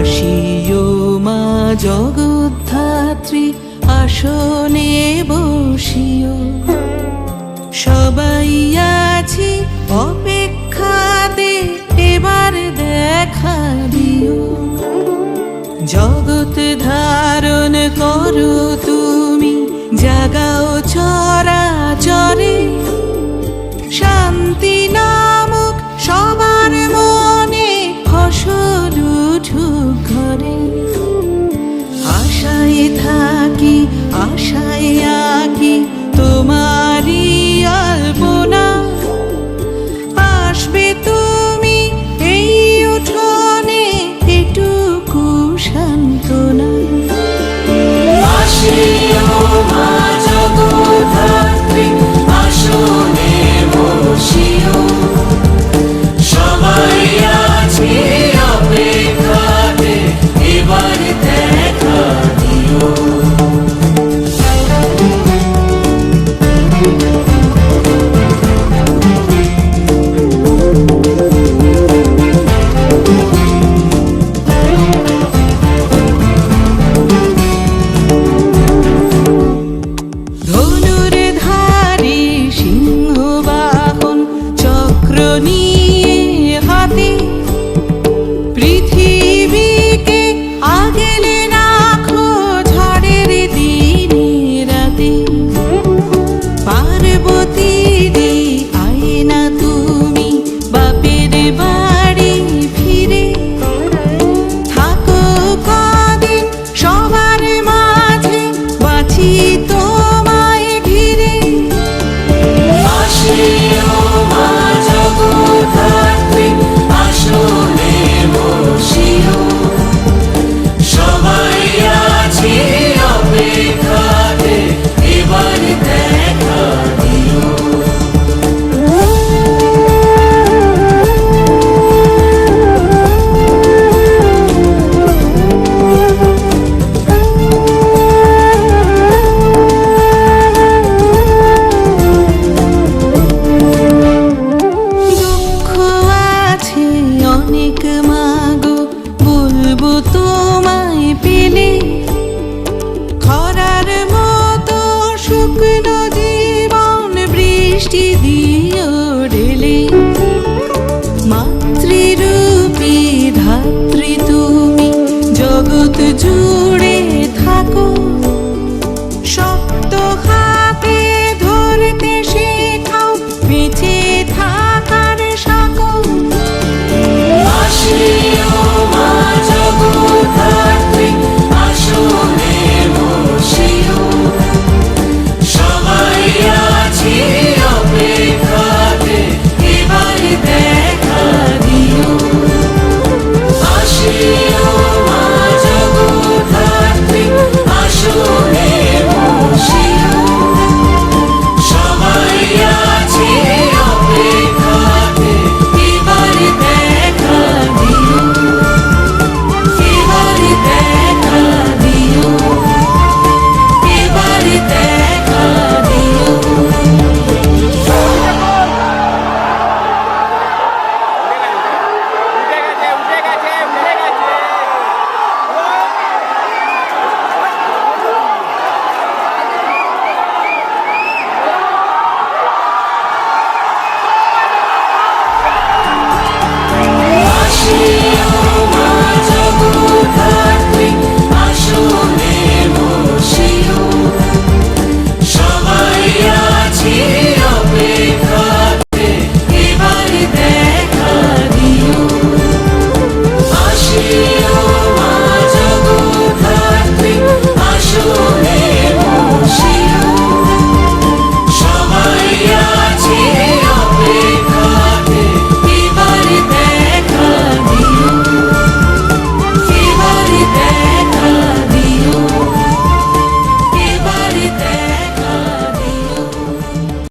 আসিও মা জগদ্ধাত্রী, আসনে বসিও। সবাই আছি অপেক্ষাতে এবার দেখা দিও। জগৎ ধারণ করো তুমি, জাগাও চরা চরে শান্তি নামক থাকি আশায় আঁকি তোমারই me. শুকনো জীবন বৃষ্টি দিও ঢেলে। মাতৃরূপী ধাত্রী তুমি জগৎ জুড়ে